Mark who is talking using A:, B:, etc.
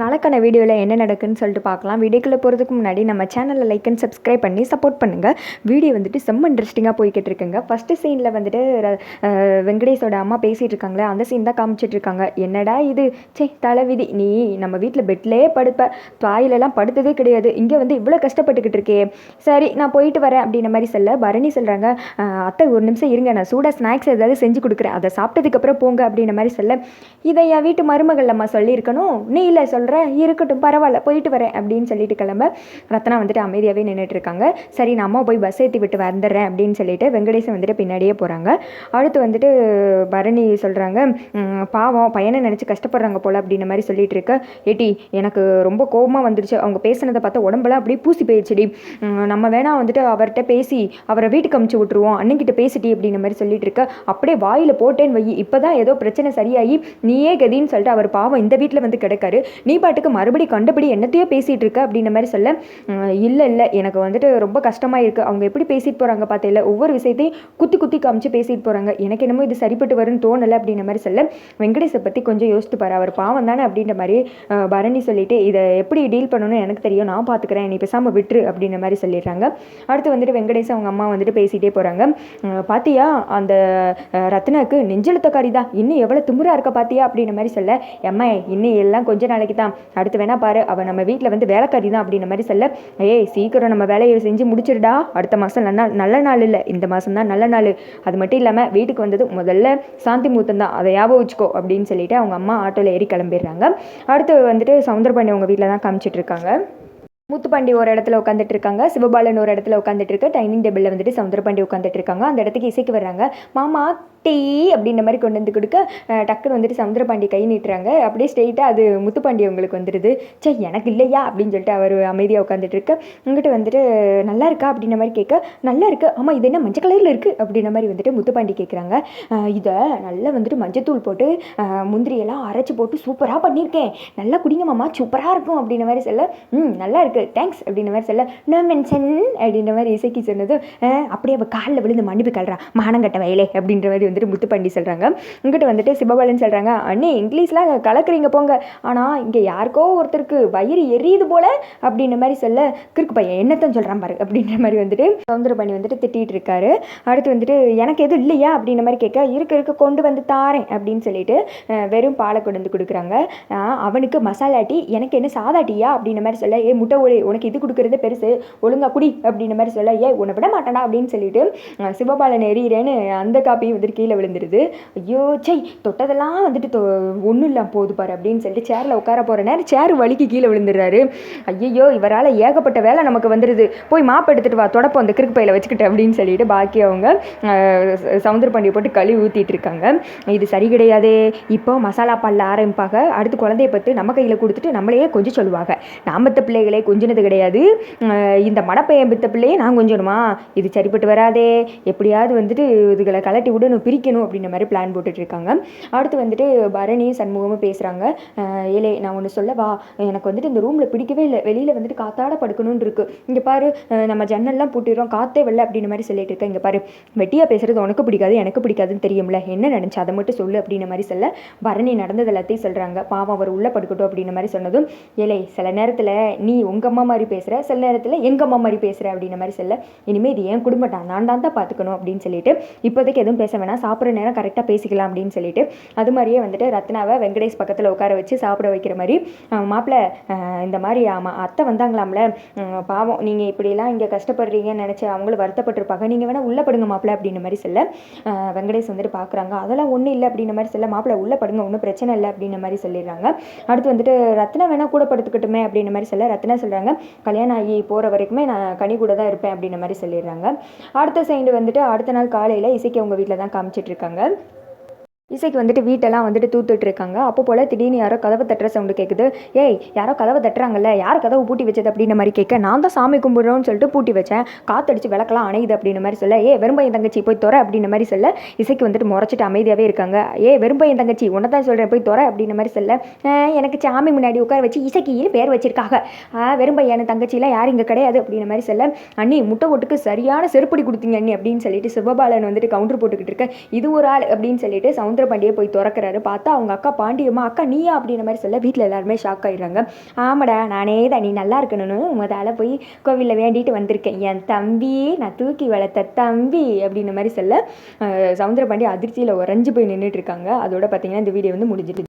A: நாளைக்கான வீடியோவில் என்ன நடக்குன்னு சொல்லிட்டு பார்க்கலாம். வீடியோக்குள்ளே போகிறதுக்கு முன்னாடி நம்ம சேனலில் லைக் அண்ட் சப்ஸ்கிரைப் பண்ணி சப்போர்ட் பண்ணுங்கள் வீடியோ வந்துட்டு செம்ம இன்ட்ரெஸ்டிங்காக போய்கிட்டு இருக்குங்க. ஃபஸ்ட்டு சீனில் வந்துட்டு வெங்கடேஷோட அம்மா பேசிகிட்டு இருக்காங்களே அந்த சீன் தான் காமிச்சிட்டு இருக்காங்க. என்னடா இது? சே தலைவிதி நீ நம்ம வீட்டில் பெட்லேயே படுப்ப. தாயிலெல்லாம் படுத்ததே கிடையாது. இங்கே வந்து இவ்வளோ கஷ்டப்பட்டுக்கிட்டு இருக்கே. சரி நான் போயிட்டு வரேன் அப்படின்ற மாதிரி சொல்ல பரணி சொல்கிறாங்க அத்தை ஒரு நிமிஷம் இருங்க நான் சூடாக ஸ்நாக்ஸ் ஏதாவது செஞ்சு கொடுக்குறேன். அதை சாப்பிட்டதுக்கப்புறம் போங்க அப்படின்ற மாதிரி சொல்ல இதை என் வீட்டு மருமகள் அம்மா சொல்லியிருக்கணும். நீ இல்லை சொல் சொல்கிற இருக்கட்டும் பரவாயில்ல போயிட்டு வரேன் அப்படின்னு சொல்லிட்டு கிளம்ப ரத்னா வந்துட்டு அமைதியாகவே நின்றுட்டு இருக்காங்க சரி நான் அம்மா போய் பஸ் ஏற்றி விட்டு வந்துடுறேன் அப்படின்னு சொல்லிட்டு வெங்கடேசன் வந்துட்டு பின்னாடியே போகிறாங்க அடுத்து வந்துட்டு பரணி சொல்கிறாங்க பாவம் பையனை நினச்சி கஷ்டப்படுறாங்க போல் அப்படின்ற மாதிரி சொல்லிட்டு இருக்க ஏட்டி எனக்கு ரொம்ப கோபமாக வந்துடுச்சு அவங்க பேசுனதை பார்த்தா உடம்பெல்லாம் அப்படியே பூசி போயிடுச்சுடி நம்ம வேணா வந்துட்டு அவர்கிட்ட பேசி அவரை வீட்டுக்கு அமுச்சு விட்ருவோம் அண்ணன்கிட்ட பேசிட்டி அப்படின்ற மாதிரி சொல்லிட்டு இருக்க அப்படியே வாயில் போட்டேன்னு வை இப்போ தான் ஏதோ பிரச்சனை சரியாகி நீயே கதின்னு சொல்லிட்டு அவர் பாவம் இந்த வீட்டில் வந்து கிடக்காரு. நீ பாட்டுக்கு மறுபடி கண்டபடி என்னத்தையோ பேசிகிட்டு இருக்க அப்படின்ற மாதிரி சொல்ல இல்லை இல்லை எனக்கு வந்துட்டு ரொம்ப கஷ்டமாக இருக்குது அவங்க எப்படி பேசிட்டு போகிறாங்க பார்த்தேல ஒவ்வொரு விஷயத்தையும் குத்தி குத்தி காமிச்சு பேசிட்டு போகிறாங்க எனக்கு என்னமோ இது சரிப்பட்டு வரும்னு தோணலை அப்படின்ற மாதிரி சொல்ல வெங்கடேஷை பற்றி கொஞ்சம் யோசித்து பாரு. அவர் பாவம் தானே அப்படின்ற மாதிரி பரணி சொல்லிட்டு இதை எப்படி டீல் பண்ணணும்னு எனக்கு தெரியும். நான் பார்த்துக்கிறேன். நீ பேசாமல் விட்டுரு அப்படின்ற மாதிரி சொல்லிடுறாங்க. அடுத்து வந்துட்டு வெங்கடேஷ் அவங்க அம்மா வந்துட்டு பேசிகிட்டே போகிறாங்க பாத்தியா அந்த ரத்னாவுக்கு ரத்னாக்கு நெஞ்செழுத்தக்காரி தான். இன்னும் எவ்வளோ திமிரா இருக்க பார்த்தியா அப்படின்ற மாதிரி சொல்ல எம்மா இன்னும் எல்லாம் கொஞ்ச நாளைக்கு தான். அடுத்து வேணா பாரு அவள் நம்ம வீட்டில் வந்து வேலைக்காரி தான் அப்படின்ற மாதிரி சொல்ல ஏய் சீக்கிரம் நம்ம வேலையை செஞ்சு முடிச்சிடுடா. அடுத்த மாதம் நல்ல நல்ல நாள் இல்லை. இந்த மாதம் தான் நல்ல நாள். அது மட்டும் இல்லாமல் வீட்டுக்கு வந்தது முதல்ல சாந்தி மூத்தம் தான். அதை ஞாபகம் வச்சுக்கோ அப்படின்னு சொல்லிட்டு அவங்க அம்மா ஆட்டோவில் ஏறி கிளம்பிடுறாங்க. அடுத்து வந்துட்டு சவுந்தரபாண்டி அவங்க வீட்டில் தான் காமிச்சிட்டு இருக்காங்க. முத்துப்பாண்டி ஒரு இடத்துல உட்காந்துட்டு இருக்காங்க சிவபாலன் ஒரு இடத்துல உட்காந்துட்டு இருக்க டைனிங் டேபிளில் வந்துட்டு சவுந்தரபாண்டி உட்காந்துட்டு இருக்காங்க அந்த இடத்துக்கு இசைக்கு வர்றாங்க. மாமா டீ அப்படின்ற மாதிரி கொண்டு வந்து கொடுக்க டக்குன்னு வந்துட்டு சவுந்தரபாண்டி கை நீட்டுறாங்க. அப்படியே ஸ்ட்ரெயிட்டாக அது முத்துப்பாண்டி அவங்களுக்கு வந்துடுது சே எனக்கு இல்லையா? அப்படின்னு சொல்லிட்டு அவர் அமைதியாக உட்காந்துட்டு இருக்க உங்ககிட்ட வந்துட்டு நல்லா இருக்கா? அப்படின்ற மாதிரி கேட்க நல்லா இருக்குது ஆமாம் இது என்ன மஞ்சள் கலரில் இருக்குது அப்படின்ற மாதிரி வந்துட்டு முத்துப்பாண்டி கேட்குறாங்க. இதை நல்லா வந்துட்டு மஞ்சத்தூள் போட்டு முந்திரியெல்லாம் அரைச்சி போட்டு சூப்பராக பண்ணியிருக்கேன். நல்லா குடிங்க மாமா சூப்பராக இருக்கும் அப்படின்ற மாதிரி சொல்ல ம் நல்லா இருக்கு தேங்க்ஸ் அப்படின்ற மாதிரி சொல்ல நோ மென்ஷன் அப்படின்ற மாதிரி இசைக்கு சொன்னது அப்படியே அவள் காலில் விழுந்து மன்னிப்பு கல்றா மானங்கட்ட வயலே அப்படின்ற மாதிரி வந்துட்டு முத்துப்பாண்டி சொல்கிறாங்க இங்கிட்ட வந்துட்டு சிவபாலன் சொல்கிறாங்க அண்ணே இங்கிலீஷ்லாம் கலக்குறீங்க போங்க. ஆனால் இங்கே யாருக்கோ ஒருத்தருக்கு வயிறு எரியுது போல அப்படின்ற மாதிரி சொல்ல கிறுக்கு பையன் என்னத்தான் சொல்கிறான் பாரு அப்படின்ற மாதிரி வந்துட்டு சவுந்தரபாணி வந்துட்டு திட்டிகிட்டு இருக்காரு. அடுத்து வந்துட்டு எனக்கு எதுவும் இல்லையா? அப்படின்ற மாதிரி கேட்க இருக்க இருக்க கொண்டு வந்து தாரேன் அப்படின்னு சொல்லிட்டு வெறும் பாலை கொண்டு வந்து கொடுக்குறாங்க. அவனுக்கு மசாலா டீ எனக்கு என்ன சாதா டீயா? அப்படின்ற மாதிரி சொல்ல ஏ முட்டை ஒளி உனக்கு இது கொடுக்குறது பெருசு ஒழுங்கா குடி அப்படின்ற மாதிரி சொல்ல ஏ உன்னை விட மாட்டானா அப்படின்னு சொல்லிட்டு சிவபாலன் எறிகிறேன்னு அந்த காப்பியும் வந்துட்டு கீழே விழுந்துருது. ஐயோ சை தொட்டதெல்லாம் வந்துட்டு தொ ஒன்றும் இல்லாம போகுது பாரு அப்படின்னு சொல்லிட்டு சேரில் உட்கார போகிற நேரம் சேர் வலிக்கு கீழே விழுந்துடுறாரு. ஐயோ இவரால் ஏகப்பட்ட வேலை நமக்கு வந்துடுது போய் மாப்பு எடுத்துகிட்டு வா தொடப்போம் அந்த கிறுக்கு பையில வச்சுக்கிட்டு அப்படின்னு சொல்லிட்டு பாக்கி அவங்க சவுந்தர பாண்டியை போட்டு கழுவி ஊற்றிட்டு இருக்காங்க. இது சரி கிடையாதே. இப்போ மசாலா பாலில் ஆரம்பிப்பாங்க அடுத்து குழந்தைய பத்து நம்ம கையில் கொடுத்துட்டு நம்மளையே கொஞ்சம் சொல்லுவாங்க நாமத்த பிள்ளைகளே கொஞ்சம் கொஞ்சினது கிடையாது. இந்த மடப்பையன் பித்த பிள்ளையே நான் கொஞ்சணுமா? இது சரிப்பட்டு வராதே. எப்படியாவது வந்துட்டு இதுகளை கலட்டி விடணும் பிரிக்கணும் அப்படின்ற மாதிரி பிளான் போட்டுட்ருக்காங்க. அடுத்து வந்துட்டு பரணி சண்முகமும் பேசுகிறாங்க ஏலே நான் ஒன்று சொல்லவா எனக்கு வந்துட்டு இந்த ரூமில் பிடிக்கவே இல்லை. வெளியில் வந்துட்டு காத்தாட படுக்கணும்னு இருக்குது இங்கே பாரு நம்ம ஜன்னல்லாம் பூட்டிடுறோம். காத்தே வெள்ள அப்படின்ற மாதிரி சொல்லிட்டு இருக்கேன். இங்கே பாரு வெட்டியாக பேசுகிறது உனக்கு பிடிக்காது எனக்கு பிடிக்காதுன்னு தெரியும்ல. என்ன நடந்துச்சு அதை மட்டும் சொல்லு அப்படின்ற மாதிரி சொல்ல பரணி நடந்தது எல்லாத்தையும் சொல்கிறாங்க பாவம் அவர் உள்ளே படுக்கட்டும் அப்படின்ற மாதிரி சொன்னதும் ஏலே சில நேரத்தில் நீ உங்கள் அம்மா மாதிரி பேசுகிற சில நேரத்தில் எங்கள் அம்மா மாதிரி பேசுகிற அப்படின்ற மாதிரி சொல்ல இனிமேல் இது என் குடும்பம் தான் நான் தான் தான் பார்த்துக்கணும் அப்படின்னு சொல்லிட்டு இப்போதைக்கு எதுவும் பேச வேணாம் சாப்பிட்ற நேரம் கரெக்டாக பேசிக்கலாம் அப்படின்னு சொல்லிட்டு அது மாதிரியே வந்துட்டு ரத்னாவை வெங்கடேஷ் பக்கத்தில் உட்கார வச்சு சாப்பிட வைக்கிற மாதிரி மாப்பிள்ளை இந்த மாதிரி ஆமாம் அத்தை வந்தாங்களாம்ல பாவம் நீங்கள் இப்படியெல்லாம் இங்கே கஷ்டப்படுறீங்கன்னு நினச்சி அவங்களும் வருத்தப்பட்டிருப்பாங்க. நீங்கள் வேணால் உள்ளே படுங்க மாப்பிள்ளை அப்படின்ற மாதிரி சொல்ல வெங்கடேஷ் வந்துட்டு பார்க்குறாங்க அதெல்லாம் ஒன்றும் இல்லை அப்படின்ற மாதிரி சொல்ல மாப்பிள்ளை உள்ளே படுங்க ஒன்றும் பிரச்சனை இல்லை அப்படின்ற மாதிரி சொல்லிடுறாங்க. அடுத்து வந்துட்டு ரத்னா வேணால் கூட படுத்துக்கட்டுமே அப்படின்ற மாதிரி சொல்ல ரத்னா சொல்கிறாங்க கல்யாணம் ஆகி போகிற வரைக்குமே நான் கனி கூட தான் இருப்பேன் அப்படின்ற மாதிரி சொல்லிடுறாங்க. அடுத்த சைடு வந்துட்டு அடுத்த நாள் காலையில் இசைக்கு அவங்க வீட்டில் தான் காமிச்சிட்டு இருக்காங்க. இசைக்கு வந்துட்டு வீட்டெல்லாம் வந்துட்டு தூத்துட்டு இருக்காங்க அப்போ போல் திடீர்னு யாரோ கதவை தட்டுற சவுண்டு கேட்குது ஏய் யாரோ கதவை தட்டுறாங்கல்ல யார் கதவு பூட்டி வச்சது அப்படின்ற மாதிரி கேட்க நான் தான் சாமி கும்பிடுறோன்னு சொல்லிட்டு பூட்டி வச்சேன். காத்தடிச்சு விளக்கெல்லாம் அணையுது அப்படின்ற மாதிரி சொல்ல ஏ வெறும்பையன் தங்கச்சி போய் தோற அப்படின்ற மாதிரி சொல்ல இசைக்கு வந்துட்டு முறைச்சிட்டு அமைதியாகவே இருக்காங்க. ஏ வெறும்பையன் தங்கச்சி உன்னை தான் சொல்கிறேன் போய் தோற அப்படின்ற மாதிரி சொல்ல எனக்கு சாமி முன்னாடி உட்கார வச்சு இசைக்கின்னு பேர் வச்சிருக்காங்க. ஆஹ், வெறும்பையன் தங்கச்சிலாம் யாரும் இங்கே கிடையாது அப்படின்ற மாதிரி சொல்ல அண்ணி முட்டை ஓட்டுக்கு சரியான செருப்படி கொடுத்தீங்க அண்ணி அப்படின்னு சொல்லிட்டு சிவபாலன் வந்துட்டு கவுண்டர் போட்டுக்கிட்டு இருக்க இது ஒரு ஆள் அப்படின்னு சொல்லிட்டு சவுந்தர சவுந்தரபாண்டியே போய் திறக்கிறாரு. பார்த்தா அவங்க அக்கா பாண்டியம்மா அக்கா நீயா அப்படின்ற மாதிரி சொல்ல வீட்டில் எல்லாருமே ஷாக் ஆயிடுறாங்க. ஆமாடா நானே தான் நீ நல்லா இருக்கணும்னு முதல்ல போய் கோவிலில் வேண்டிட்டு வந்திருக்கேன். என் தம்பி நான் தூக்கி வளர்த்த தம்பி அப்படின்ற மாதிரி சொல்ல அஹ், சவுந்தரபாண்டி அதிர்ச்சியில் உறைஞ்சு போய் நின்றுட்டு இருக்காங்க. அதோட பார்த்தீங்கன்னா இந்த வீடியோ வந்து முடிஞ்சிட்டு